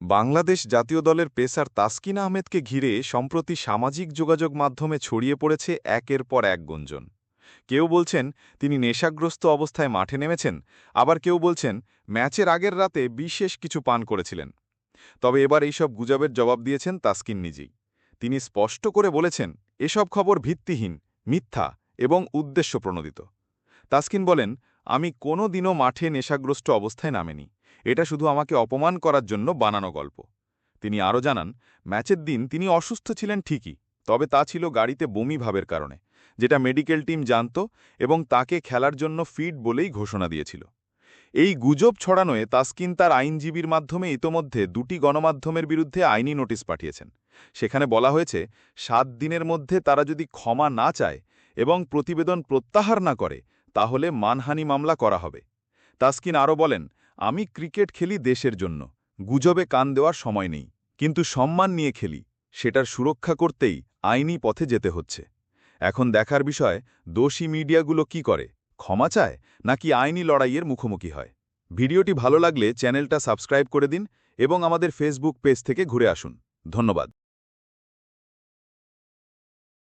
বাংলাদেশ জাতীয় দলের পেসার তাসকিন আহমেদকে ঘিরে সম্প্রতি সামাজিক যোগাযোগ মাধ্যমে ছড়িয়ে পড়েছে একের পর এক গুঞ্জন। কেউ বলছেন, তিনি নেশাগ্রস্ত অবস্থায় মাঠে নেমেছেন, আবার কেউ বলছেন, ম্যাচের আগের রাতে বিশেষ কিছু পান করেছিলেন। তবে এবার এইসব গুজবের জবাব দিয়েছেন তাসকিন নিজেই। তিনি স্পষ্ট করে বলেছেন, এসব খবর ভিত্তিহীন, মিথ্যা এবং উদ্দেশ্যপ্রণোদিত। তাসকিন বলেন, আমি কোনো দিনও মাঠে নেশাগ্রস্ত অবস্থায় নামেনি। এটা শুধু আমাকে অপমান করার জন্য বানানো গল্প। তিনি আরও জানান, ম্যাচের দিন তিনি অসুস্থ ছিলেন ঠিকই, তবে তা ছিল গাড়িতে বমি ভাবের কারণে, যেটা মেডিকেল টিম জানত এবং তাকে খেলার জন্য ফিট বলেই ঘোষণা দিয়েছিল। এই গুজব ছড়ানোয় তাসকিন তার আইনজীবীর মাধ্যমে ইতোমধ্যে দুটি গণমাধ্যমের বিরুদ্ধে আইনি নোটিশ পাঠিয়েছেন। সেখানে বলা হয়েছে, সাত দিনের মধ্যে তারা যদি ক্ষমা না চায় এবং প্রতিবেদন প্রত্যাহার না করে, তাহলে মানহানি মামলা করা হবে। তাসকিন আরও বলেন আমি ক্রিকেট খেলি দেশের জন্য। গুজবে কান দেওয়ার সময় নেই। কিন্তু সম্মান নিয়ে খেলি। সেটার সুরক্ষা করতেই আইনি পথে যেতে হচ্ছে। এখন দেখার বিষয়, দোষী মিডিয়াগুলো কি করে? ক্ষমা চায়? নাকি আইনি লড়াইয়ের মুখোমুখি হয়? ভিডিওটি ভালো লাগলে চ্যানেলটা সাবস্ক্রাইব করে দিন এবং আমাদের ফেসবুক পেজ থেকে ঘুরে আসুন। ধন্যবাদ।